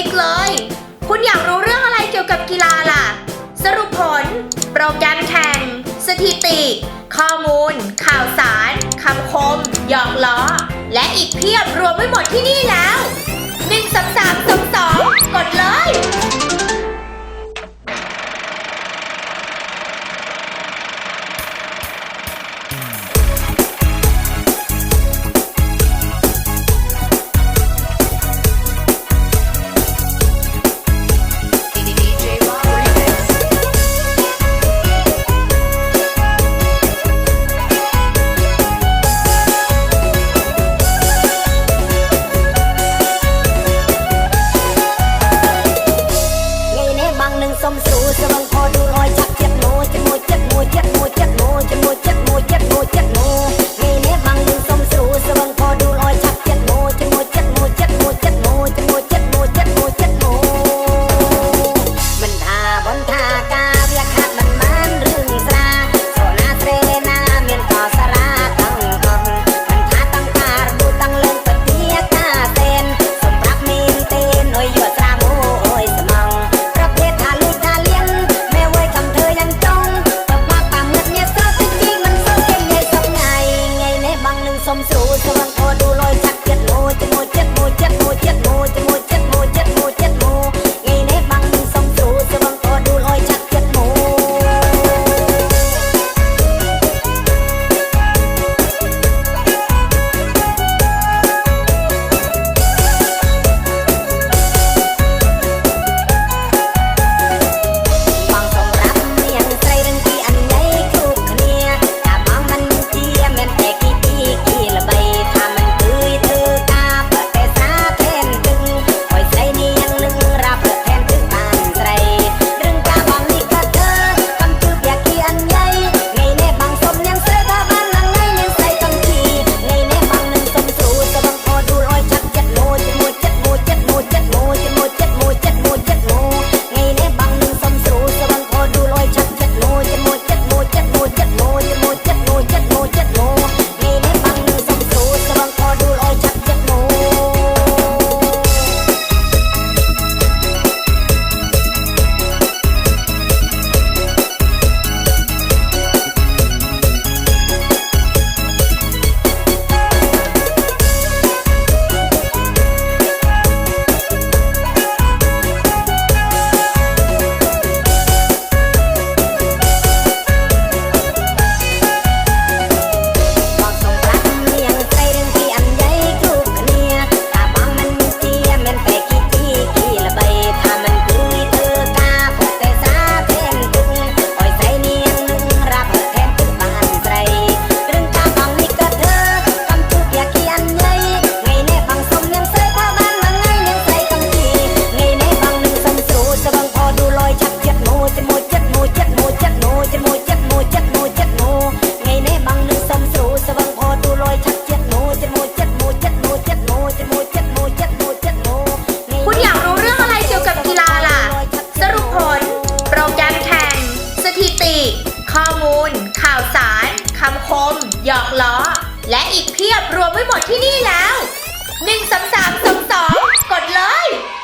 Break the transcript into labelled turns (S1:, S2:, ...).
S1: ิกเลย คุณอยากรู้เรื่องอะไรเกี่ยวกับกีฬาล่ะ สรุปผล โปรแกรมแข่ง สถิติ ข้อมูล ข่าวสาร คำคม หยอกล้อ และอีกเพียบรวมไว้หมดที่นี่แล้ว 1 3 3 2 2 กดเลย
S2: ม หยอก
S1: ล้อ และอีกเพียบรวมไว้หมดที่นี่แล้ว 1 3 3 2 2